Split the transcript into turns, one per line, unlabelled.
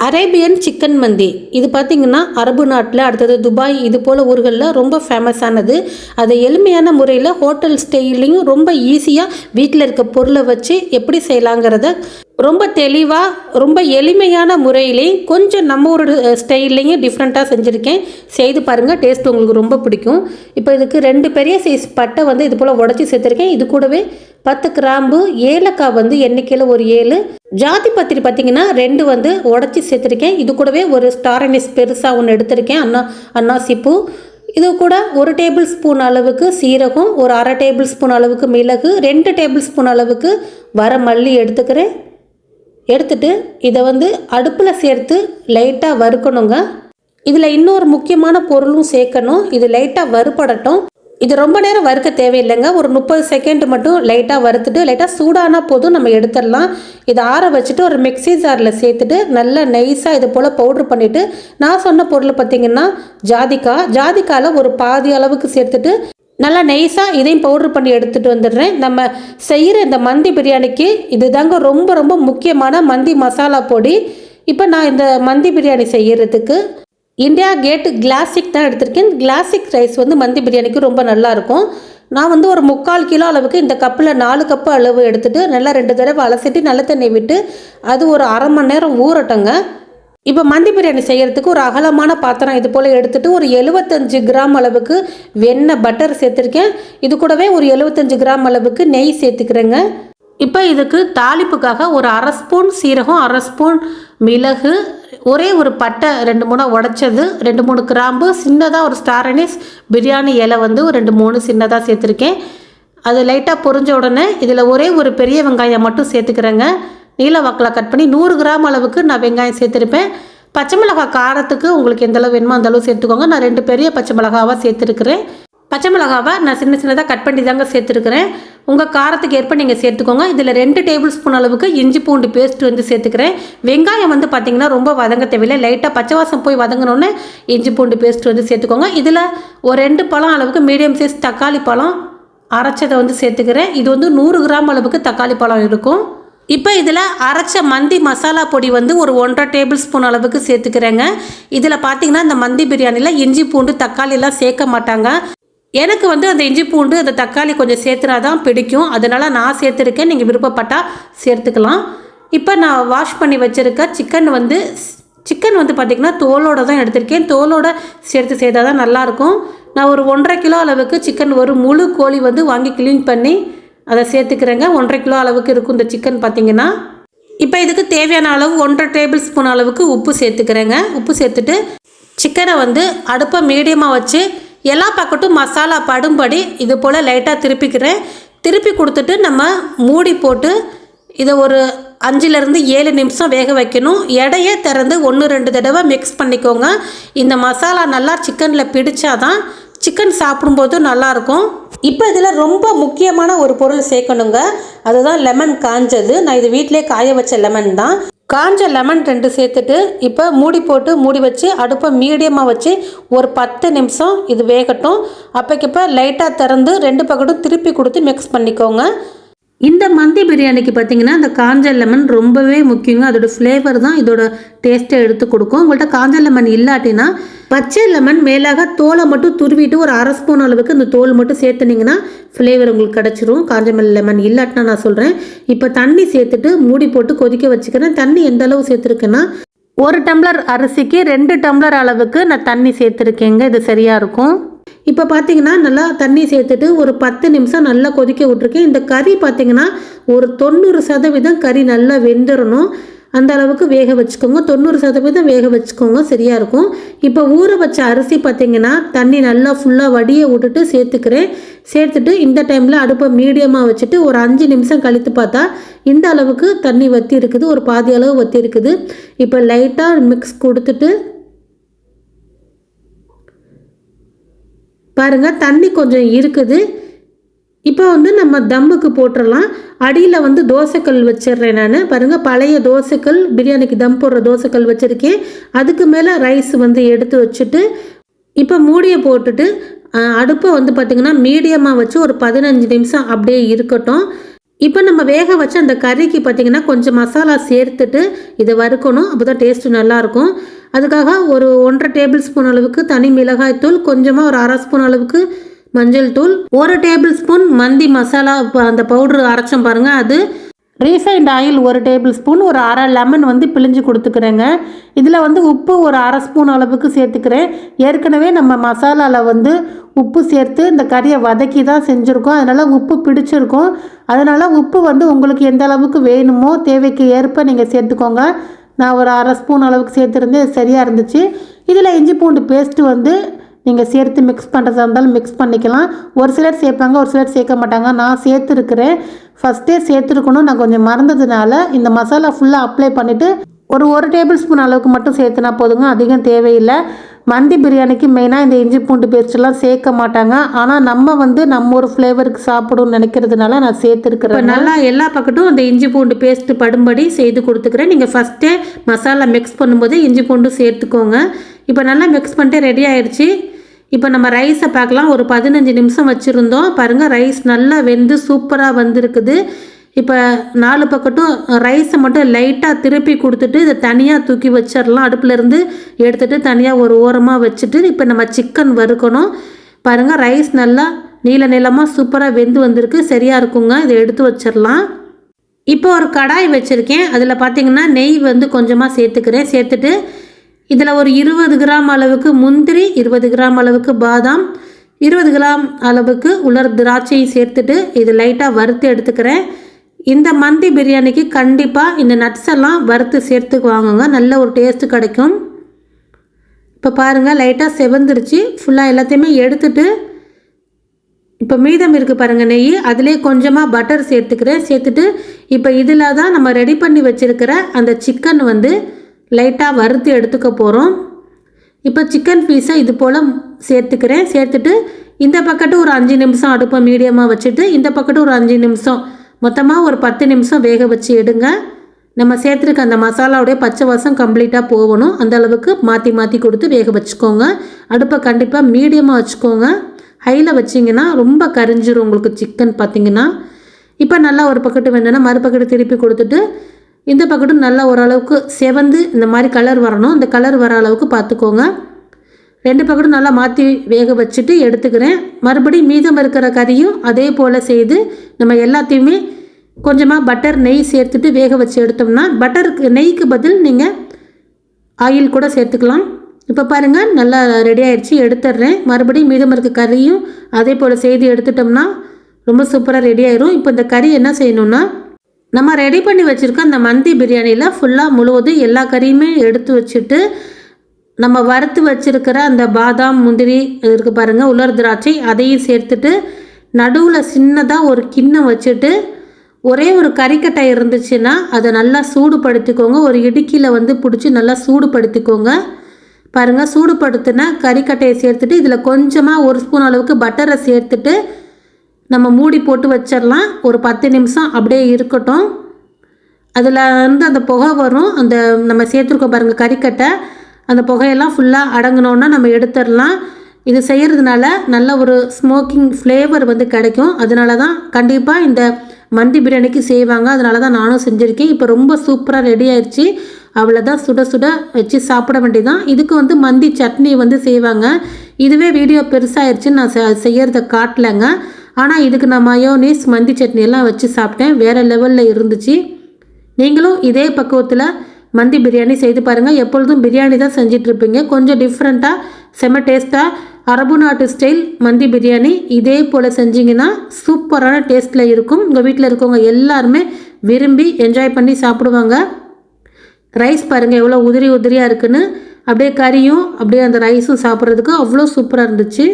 Arabian chicken மந்தி. இது பார்த்திங்கன்னா அரபு நாட்டில் அடுத்தது துபாய் இது போல் ஊர்களில் ரொம்ப ஃபேமஸானது அதை எளிமையான முறையில் ஹோட்டல் ஸ்டேயிலையும் ரொம்ப ஈஸியாக வீட்டில் இருக்க பொருளை வச்சு எப்படி செய்யலாங்கிறத ரொம்ப தெளிவாக ரொம்ப எளிமையான முறையிலையும் கொஞ்சம் நம்ம ஒரு ஸ்டைல்லையும் டிஃப்ரெண்ட்டாக செஞ்சுருக்கேன். செய்து பாருங்கள் டேஸ்ட் உங்களுக்கு ரொம்ப பிடிக்கும். இப்போ இதுக்கு ரெண்டு பெரிய சைஸ் பட்டை வந்து இது போல் உடச்சி சேர்த்துருக்கேன். இது கூடவே பத்து கிராம்பு ஏலக்காய் வந்து எண்ணிக்கையில் ஒரு ஏழு. ஜாதி பத்திரி பார்த்தீங்கன்னா ரெண்டு வந்து உடச்சி சேர்த்துருக்கேன். இது கூடவே ஒரு ஸ்டார் அனிஸ் பெருசாக ஒன்று எடுத்திருக்கேன். அண்ணா அன்னாசி பூ இது கூட ஒரு டேபிள் ஸ்பூன் அளவுக்கு சீரகம் ஒரு அரை டேபிள் ஸ்பூன் அளவுக்கு மிளகு ரெண்டு டேபிள் ஸ்பூன் அளவுக்கு வர மல்லி எடுத்துக்கிறேன். எடுத்துட்டு இதை வந்து அடுப்பில் சேர்த்து லைட்டாக வறுக்கணுங்க. இதில் இன்னொரு முக்கியமான பொருளும் சேர்க்கணும். இது லைட்டாக வறுபடட்டும். இது ரொம்ப நேரம் வறுக்க தேவையில்லைங்க. ஒரு முப்பது செகண்ட் மட்டும் லைட்டாக வறுத்துட்டு லைட்டாக சூடானா போதும் நம்ம எடுத்துடலாம். இதை ஆற வச்சுட்டு ஒரு மிக்ஸி ஜாரில் சேர்த்துட்டு நல்லா நைஸாக இது போல் பவுட்ரு பண்ணிவிட்டு நான் சொன்ன பொருள் பார்த்திங்கன்னா ஜாதிக்காய் ஜாதிக்காயில் ஒரு பாதி அளவுக்கு சேர்த்துட்டு நல்லா நைஸாக இதையும் பவுட்ரு பண்ணி எடுத்துகிட்டு வந்துடுறேன். நம்ம செய்கிற இந்த மந்தி பிரியாணிக்கு இது தாங்க ரொம்ப ரொம்ப முக்கியமான மந்தி மசாலா பொடி. இப்போ நான் இந்த மந்தி பிரியாணி செய்கிறதுக்கு இந்தியா கேட்டு கிளாசிக் தான் எடுத்திருக்கேன். கிளாசிக் ரைஸ் வந்து மந்தி பிரியாணிக்கு ரொம்ப நல்லாயிருக்கும் நான் வந்து ஒரு முக்கால் கிலோ அளவுக்கு இந்த கப்பில் நாலு கப்பு அளவு எடுத்துகிட்டு நல்லா ரெண்டு தடவை அலசிட்டு நல்ல தண்ணி விட்டு அது ஒரு அரை மணி நேரம் ஊறட்டங்க. இப்போ மந்தி பிரியாணி செய்கிறதுக்கு ஒரு அகலமான பாத்திரம் இது போல் எடுத்துகிட்டு ஒரு எழுபத்தஞ்சு கிராம் அளவுக்கு வெண்ணெய் பட்டர் சேர்த்துருக்கேன். இது கூடவே ஒரு எழுபத்தஞ்சு கிராம் அளவுக்கு நெய் சேர்த்துக்கிறேங்க. இப்போ இதுக்கு தாளிப்புக்காக ஒரு அரை ஸ்பூன் சீரகம் அரை ஸ்பூன் மிளகு ஒரே ஒரு பட்டை ரெண்டு மூணாக உடச்சது ரெண்டு மூணு கிராம்பு சின்னதாக ஒரு ஸ்டார் அனீஸ் பிரியாணி இலை வந்து ஒரு ரெண்டு மூணு சின்னதாக சேர்த்துருக்கேன். அது லைட்டாக பொறிஞ்ச உடனே இதில் ஒரே ஒரு பெரிய வெங்காயம் மட்டும் சேர்த்துக்கிறேங்க. நீலவாக்கில் கட் பண்ணி நூறு கிராம் அளவுக்கு நான் வெங்காயம் சேர்த்துருப்பேன். பச்சை மிளகாய் காரத்துக்கு உங்களுக்கு எந்த அளவு வேணுமோ அந்தளவு சேர்த்துக்கோங்க. நான் ரெண்டு பெரிய பச்சை மிளகாவாக சேர்த்துருக்கிறேன். பச்சை மிளகாவை நான் சின்ன சின்னதாக கட் பண்ணி தாங்க சேர்த்துருக்கிறேன். உங்கள் காரத்துக்கு ஏற்ப நீங்கள் சேர்த்துக்கோங்க. இதில் ரெண்டு டேபிள் ஸ்பூன் அளவுக்கு இஞ்சி பூண்டு பேஸ்ட் வந்து சேர்த்துக்கிறேன். வெங்காயம் வந்து பார்த்திங்கன்னா ரொம்ப வதங்க தேவையில்லை. லைட்டாக பச்சை வாசம் போய் வதங்கினோன்னே இஞ்சி பூண்டு பேஸ்ட் வந்து சேர்த்துக்கோங்க. இதில் ஒரு ரெண்டு பழம் அளவுக்கு மீடியம் சைஸ் தக்காளி பழம் அரைச்சதை வந்து சேர்த்துக்கிறேன். இது வந்து நூறு கிராம் அளவுக்கு தக்காளி பழம் இருக்கும். இப்போ இதில் அரைச்ச மந்தி மசாலா பொடி வந்து ஒரு ஒன்றரை டேபிள் ஸ்பூன் அளவுக்கு சேர்த்துக்கிறேங்க. இதில் பார்த்தீங்கன்னா இந்த மந்தி பிரியாணியில் இஞ்சி பூண்டு தக்காளிலாம் சேர்க்க மாட்டாங்க. எனக்கு வந்து அந்த இஞ்சி பூண்டு அந்த தக்காளி கொஞ்சம் சேர்த்துனா தான் பிடிக்கும். அதனால் நான் சேர்த்துருக்கேன். நீங்கள் விருப்பப்பட்டால் சேர்த்துக்கலாம். இப்போ நான் வாஷ் பண்ணி வச்சுருக்க சிக்கன் வந்து சிக்கன் வந்து பார்த்திங்கன்னா தோலோட தான் எடுத்திருக்கேன். தோலோட சேர்த்து செய்தால் தான் நல்லாயிருக்கும் நான் ஒரு ஒன்றரை கிலோ அளவுக்கு சிக்கன் ஒரு முழு கோழி வந்து வாங்கி க்ளீன் பண்ணி அதை சேர்த்துக்கிறேங்க. ஒன்றரை கிலோ அளவுக்கு இருக்கும் இந்த சிக்கன் பார்த்தீங்கன்னா. இப்போ இதுக்கு தேவையான அளவு ஒன்றரை டேபிள் ஸ்பூன் அளவுக்கு உப்பு சேர்த்துக்கிறேங்க. உப்பு சேர்த்துட்டு சிக்கனை வந்து அடுப்பை மீடியமாக வச்சு எல்லா பக்கட்டும் மசாலா படும்படி இது போல் லைட்டாக திருப்பிக்கிறேன். திருப்பி கொடுத்துட்டு நம்ம மூடி போட்டு இதை ஒரு அஞ்சுலேருந்து ஏழு நிமிஷம் வேக வைக்கணும். எடையே திறந்து ஒன்று ரெண்டு தடவை மிக்ஸ் பண்ணிக்கோங்க. இந்த மசாலா நல்லா சிக்கனில் பிடிச்சாதான் சிக்கன் சாப்பிடும்போது நல்லாயிருக்கும். இப்போ இதில் ரொம்ப முக்கியமான ஒரு பொருள் சேர்க்கணுங்க. அதுதான் லெமன் காஞ்சது. நான் இது வீட்டிலே காய வச்ச லெமன் தான். காஞ்ச லெமன் ரெண்டு சேர்த்துட்டு இப்போ மூடி போட்டு மூடி வச்சு அடுப்பை மீடியமாக வச்சு ஒரு பத்து நிமிஷம் இது வேகட்டும். அப்போக்கிப்போ லைட்டாக திறந்து ரெண்டு பக்கட்டும் திருப்பி கொடுத்து மிக்ஸ் பண்ணிக்கோங்க. இந்த மந்தி பிரியாணிக்கு பார்த்தீங்கன்னா இந்த காஞ்ச லெமன் ரொம்பவே முக்கியங்க. அதோடய ஃப்ளேவர் தான் இதோட டேஸ்ட்டை எடுத்து கொடுக்கும். உங்கள்கிட்ட காஞ்ச லெமன் இல்லாட்டினா பச்சை லெமன் மேலாக தோலை மட்டும் துருவிட்டு ஒரு அரை ஸ்பூன் அளவுக்கு இந்த தோல் மட்டும் சேர்த்துனீங்கன்னா ஃப்ளேவர் உங்களுக்கு கிடச்சிரும். காஞ்ச லெமன் இல்லாட்டினா நான் சொல்கிறேன் இப்போ தண்ணி சேர்த்துட்டு மூடி போட்டு கொதிக்க வச்சுக்கிறேன். தண்ணி எந்த அளவு சேர்த்துருக்குன்னா ஒரு டம்ளர் அரிசிக்கு ரெண்டு டம்ளர் அளவுக்கு நான் தண்ணி சேர்த்துருக்கேங்க. இது சரியாக இருக்கும். இப்போ பார்த்தீங்கன்னா நல்லா தண்ணி சேர்த்துட்டு ஒரு பத்து நிமிஷம் நல்லா கொதிக்க விட்ருக்கேன் இந்த கறி பார்த்தீங்கன்னா ஒரு தொண்ணூறு சதவீதம் கறி நல்லா வெந்துடணும் அந்த அளவுக்கு வேக வச்சுக்கோங்க. தொண்ணூறு சதவீதம் வேக வச்சுக்கோங்க. சரியாக இருக்கும். இப்போ ஊற வச்ச அரிசி பார்த்தீங்கன்னா தண்ணி நல்லா ஃபுல்லாக வடியை விட்டுட்டு சேர்த்துக்கிறேன். சேர்த்துட்டு இந்த டைமில் அடுப்பை மீடியமாக வச்சுட்டு ஒரு அஞ்சு நிமிஷம் கழித்து பார்த்தா இந்த அளவுக்கு தண்ணி வற்றி இருக்குது. ஒரு பாதி அளவு வற்றி இருக்குது. இப்போ லைட்டாக மிக்ஸ் கொடுத்துட்டு பாருங்கள் தண்ணி கொஞ்சம் இருக்குது. இப்போ வந்து நம்ம தம்முக்கு போட்டுடலாம் அடியில் வந்து தோசைக்கல் வச்சிடுறேன் நான். பாருங்கள் பழைய தோசைக்கல் பிரியாணிக்கு தம் போடுற தோசைக்கல் வச்சுருக்கேன். அதுக்கு மேலே ரைஸ் வந்து எடுத்து வச்சுட்டு இப்போ மூடியை போட்டுட்டு அடுப்பை வந்து பார்த்திங்கன்னா மீடியமாக வச்சு ஒரு பதினஞ்சு நிமிஷம் அப்படியே இருக்கட்டும். இப்போ நம்ம வேக வச்ச அந்த கறிக்கு பார்த்தீங்கன்னா கொஞ்சம் மசாலா சேர்த்துட்டு இதை வறுக்கணும். அப்போ தான் டேஸ்ட்டு நல்லாயிருக்கும் அதுக்காக ஒரு ஒன்றரை டேபிள் ஸ்பூன் அளவுக்கு தனி மிளகாய்த்தூள் கொஞ்சமாக ஒரு அரை ஸ்பூன் அளவுக்கு மஞ்சள் தூள் ஒரு டேபிள் ஸ்பூன் மந்தி மசாலா இப்போ அந்த பவுட்ரு அரைச்சோம் பாருங்கள் அது ரீஃபைண்ட் ஆயில் ஒரு டேபிள் ஸ்பூன் ஒரு அரை லெமன் வந்து பிழிஞ்சு கொடுத்துக்கிறேங்க. இதில் வந்து உப்பு ஒரு அரை ஸ்பூன் அளவுக்கு சேர்த்துக்கிறேன். ஏற்கனவே நம்ம மசாலாவில் வந்து உப்பு சேர்த்து இந்த கறியை வதக்கி தான் செஞ்சுருக்கோம். அதனால் உப்பு பிடிச்சிருக்கும். அதனால் உப்பு வந்து உங்களுக்கு எந்த அளவுக்கு வேணுமோ தேவைக்கு ஏற்ப நீங்கள் சேர்த்துக்கோங்க. நான் ஒரு அரை ஸ்பூன் அளவுக்கு சேர்த்துருந்தேன் சரியாக இருந்துச்சு. இதில் இஞ்சி பூண்டு பேஸ்ட்டு வந்து நீங்கள் சேர்த்து மிக்ஸ் பண்ணுறதா இருந்தாலும் மிக்ஸ் பண்ணிக்கலாம். ஒரு சிலர் சேர்ப்பாங்க ஒரு சிலர் சேர்க்க மாட்டாங்க. நான் சேர்த்துருக்குறேன். ஃபஸ்ட்டே சேர்த்துருக்கணும். நான் கொஞ்சம் மறந்ததுனால இந்த மசாலா ஃபுல்லாக அப்ளை பண்ணிவிட்டு ஒரு ஒரு டேபிள் ஸ்பூன் அளவுக்கு மட்டும் சேர்த்துனா போதுங்க. அதிகம் தேவையில்லை. மந்தி பிரியாணிக்கு மெயினாக இந்த இஞ்சி பூண்டு பேஸ்ட்லாம் சேர்க்க மாட்டாங்க. ஆனால் நம்ம வந்து நம்ம ஒரு ஃப்ளேவருக்கு சாப்பிடணும்னு நினைக்கிறதுனால நான் சேர்த்துருக்குறேன். நல்லா எல்லா பக்கட்டும் அந்த இஞ்சி பூண்டு பேஸ்ட் படும்படி செய்து கொடுத்துக்கிறேன். நீங்கள் ஃபஸ்ட்டே மசாலா மிக்ஸ் பண்ணும்போது இஞ்சி பூண்டு சேர்த்துக்கோங்க. இப்போ நல்லா மிக்ஸ் பண்ணிட்டு ரெடி ஆயிடுச்சு. இப்போ நம்ம ரைஸை பார்க்கலாம். ஒரு பதினஞ்சு நிமிஷம் வச்சுருந்தோம். பாருங்கள் ரைஸ் நல்லா வெந்து சூப்பராக வந்திருக்குது. இப்போ நாலு பக்கட்டும் ரைஸை மட்டும் லைட்டாக திருப்பி கொடுத்துட்டு இதை தனியாக தூக்கி வச்சிடலாம். அடுப்புலேருந்து எடுத்துகிட்டு தனியாக ஒரு ஓரமாக வச்சுட்டு இப்போ நம்ம சிக்கன் வறுக்கணும். பாருங்கள் ரைஸ் நல்லா நீல நீளமாக சூப்பராக வெந்து வந்திருக்கு. சரியாக இருக்குங்க. இதை எடுத்து வச்சிடலாம். இப்போ ஒரு கடாய் வச்சுருக்கேன். அதில் பார்த்தீங்கன்னா நெய் வந்து கொஞ்சமாக சேர்த்துக்கிறேன். சேர்த்துட்டு இதில் ஒரு இருபது கிராம் அளவுக்கு முந்திரி இருபது கிராம் அளவுக்கு பாதாம் இருபது கிராம் அளவுக்கு உலர் திராட்சையை சேர்த்துட்டு இது லைட்டாக வறுத்து எடுத்துக்கிறேன். இந்த மந்தி பிரியாணிக்கு கண்டிப்பாக இந்த நட்ஸ் எல்லாம் வறுத்து சேர்த்துக்கு வாங்குங்க. நல்ல ஒரு டேஸ்ட்டு கிடைக்கும். இப்போ பாருங்கள் லைட்டாக செவந்துருச்சு. ஃபுல்லாக எல்லாத்தையுமே எடுத்துட்டு இப்போ மீதம் இருக்குது பாருங்கள் நெய். அதிலே கொஞ்சமாக பட்டர் சேர்த்துக்கிறேன். சேர்த்துட்டு இப்போ இதில் தான் நம்ம ரெடி பண்ணி வச்சுருக்கிற அந்த சிக்கன் வந்து லைட்டாக வறுத்து எடுத்துக்க போகிறோம் இப்போ சிக்கன் பீஸை இது போல் சேர்த்துக்கிறேன். சேர்த்துட்டு இந்த பக்கத்து ஒரு அஞ்சு நிமிஷம் அடுப்பை மீடியமாக வச்சுட்டு இந்த பக்கத்து ஒரு அஞ்சு நிமிஷம். மொத்தமாக ஒரு பத்து நிமிஷம் வேக வச்சு எடுங்க. நம்ம சேர்த்துருக்க அந்த மசாலாவுடைய பச்சை வாசம் கம்ப்ளீட்டாக போகணும். அந்த அளவுக்கு மாற்றி மாற்றி கொடுத்து வேக வச்சுக்கோங்க. அடுப்பை கண்டிப்பாக மீடியமாக வச்சுக்கோங்க. ஹையில் வச்சிங்கன்னா ரொம்ப கரிஞ்சிரும் உங்களுக்கு சிக்கன் பார்த்தீங்கன்னா இப்போ நல்லா ஒரு பக்கெட்டு வேணுன்னா மறுபக்கெட்டு திருப்பி கொடுத்துட்டு இந்த பக்கட்டும் நல்லா ஓரளவுக்கு செவந்து இந்த மாதிரி கலர் வரணும். இந்த கலர் வர அளவுக்கு பார்த்துக்கோங்க. ரெண்டு பக்கட்டும் நல்லா மாற்றி வேக வச்சுட்டு எடுத்துக்கிறேன். மறுபடியும் மீதம் இருக்கிற கறியும் அதே போல் செய்து நம்ம எல்லாத்தையுமே கொஞ்சமாக பட்டர் நெய் சேர்த்துட்டு வேக வச்சு எடுத்தோம்னா பட்டருக்கு நெய்க்கு பதில் நீங்கள் ஆயில் கூட சேர்த்துக்கலாம். இப்போ பாருங்கள் நல்லா ரெடி ஆயிடுச்சு எடுத்துடுறேன். மறுபடியும் மீதம் இருக்க கறியும் அதே போல் செய்து எடுத்துட்டோம்னா ரொம்ப சூப்பராக ரெடி ஆயிரும். இப்போ இந்த கறி என்ன செய்யணும்னா நம்ம ரெடி பண்ணி வச்சுருக்க அந்த மந்தி பிரியாணியில் ஃபுல்லாக முழுவதும் எல்லா கறியுமே எடுத்து வச்சுட்டு நம்ம வறுத்து வச்சுருக்கிற அந்த பாதாம் முந்திரி இருக்குது பாருங்கள் உலர் திராட்சை அதையும் சேர்த்துட்டு நடுவில் சின்னதாக ஒரு கிண்ணம் வச்சுட்டு ஒரே ஒரு கறிக்கட்டை இருந்துச்சுன்னா அதை நல்லா சூடுபடுத்திக்கோங்க. ஒரு இடுக்கியில் வந்து பிடிச்சி நல்லா சூடுபடுத்திக்கோங்க. பாருங்கள் சூடுபடுத்தின கறிக்கட்டையை சேர்த்துட்டு இதில் கொஞ்சமாக ஒரு ஸ்பூன் அளவுக்கு பட்டரை சேர்த்துட்டு நம்ம மூடி போட்டு வச்சிடலாம். ஒரு பத்து நிமிஷம் அப்படியே இருக்கட்டும். அதில் வந்து அந்த புகை வரும். அந்த நம்ம சேர்த்துருக்கோம் பாருங்கள் கறிக்கட்டை. அந்த புகையெல்லாம் ஃபுல்லாக அடங்கினோன்னா நம்ம எடுத்துடலாம். இது செய்கிறதுனால நல்ல ஒரு ஸ்மோக்கிங் ஃப்ளேவர் வந்து கிடைக்கும். அதனால தான் கண்டிப்பாக இந்த மந்தி பிரியாணிக்கு செய்வாங்க. அதனால தான் நானும் செஞ்சுருக்கேன். இப்போ ரொம்ப சூப்பராக ரெடி ஆயிடுச்சு அவ்வளோதான் சுட சுட வச்சு சாப்பிட வேண்டியதான் இதுக்கு வந்து மந்தி சட்னி வந்து செய்வாங்க. இதுவே வீடியோ பெருசாகிடுச்சுன்னு நான் செ- காட்டலைங்க. ஆனால் இதுக்கு நான் மயோனீஸ் மந்தி சட்னி எல்லாம் வச்சு சாப்பிட்டேன். வேறு லெவலில் இருந்துச்சு. நீங்களும் இதே பக்குவத்தில் மந்தி பிரியாணி செய்து பாருங்கள் எப்பொழுதும் பிரியாணி தான் செஞ்சிட்ருப்பீங்க. கொஞ்சம் டிஃப்ரெண்ட்டாக செம டேஸ்ட்டாக அரபு நாட்டு ஸ்டைல் மந்தி பிரியாணி இதே போல் செஞ்சீங்கன்னா சூப்பரான டேஸ்ட்டில் இருக்கும். உங்கள் வீட்டில் இருக்கவங்க எல்லாருமே விரும்பி என்ஜாய் பண்ணி சாப்பிடுவாங்க. ரைஸ் பாருங்கள் எவ்வளோ உதிரி உதிரியாக இருக்குன்னு. அப்படியே கறியும் அப்படியே அந்த ரைஸும் சாப்பிட்றதுக்கு அவ்வளோ சூப்பராக இருந்துச்சு.